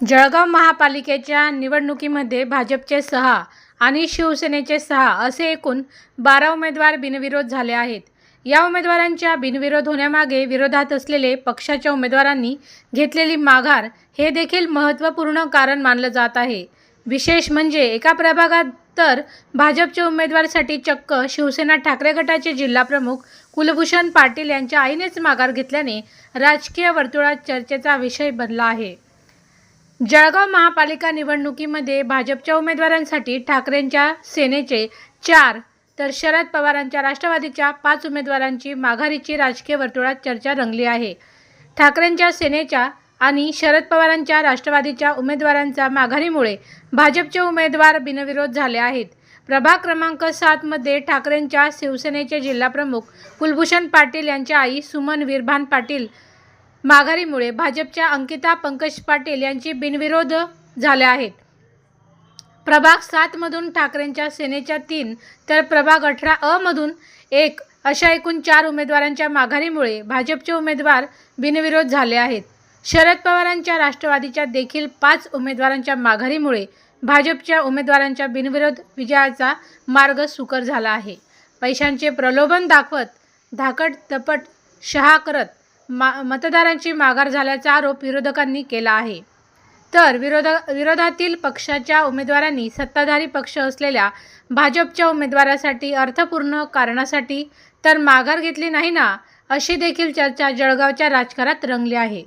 जळगाव महापालिकेच्या निवडणुकीमध्ये भाजपचे सहा आणि शिवसेनेचे सहा असे एकूण बारा उमेदवार बिनविरोध झाले आहेत. या उमेदवारांच्या बिनविरोध होण्यामागे विरोधात असलेले पक्षाच्या उमेदवारांनी घेतलेली माघार हे देखील महत्त्वपूर्ण कारण मानलं जात आहे. विशेष म्हणजे एका प्रभागात तर भाजपच्या उमेदवारासाठी चक्क शिवसेना ठाकरे गटाचे जिल्हाप्रमुख कुलभूषण पाटील यांच्या आईनेच माघार घेतल्याने राजकीय वर्तुळात चर्चेचा विषय बनला आहे. जळगाव महापालिका निवडणुकीमध्ये भाजपच्या उमेदवारांसाठी ठाकरेंच्या सेनेचे चार तर शरद पवारांच्या राष्ट्रवादीच्या पाच उमेदवारांची माघारीची राजकीय वर्तुळात चर्चा रंगली आहे. ठाकरेंच्या सेनेच्या आणि शरद पवारांच्या राष्ट्रवादीच्या उमेदवारांच्या माघारीमुळे भाजपचे उमेदवार बिनविरोध झाले आहेत. प्रभाग क्रमांक सातमध्ये ठाकरेंच्या शिवसेनेचे जिल्हाप्रमुख कुलभूषण पाटील यांच्या आई सुमन विरभान पाटील माघारीमुळे भाजपच्या अंकिता पंकज पाटील यांची बिनविरोध झाले आहेत. प्रभाग सातमधून ठाकरेंच्या सेनेच्या तीन तर प्रभाग अठरा अ मधून एक अशा एकूण चार उमेदवारांच्या माघारीमुळे भाजपचे उमेदवार बिनविरोध झाले आहेत. शरद पवारांच्या राष्ट्रवादीच्या देखील पाच उमेदवारांच्या माघारीमुळे भाजपच्या उमेदवारांच्या बिनविरोध विजयाचा मार्ग सुकर झाला आहे. पैशांचे प्रलोभन दाखवत धाकट तपट शहा करत मा मतदारांची माघार झाल्याचा आरोप विरोधकांनी केला आहे. तर विरोधा विरोधातील पक्षाच्या उमेदवारांनी सत्ताधारी पक्ष असलेल्या भाजपच्या उमेदवारासाठी अर्थपूर्ण कारणासाठी तर माघार घेतली नाही ना अशी देखील चर्चा जळगावच्या राजकारणात रंगली आहे.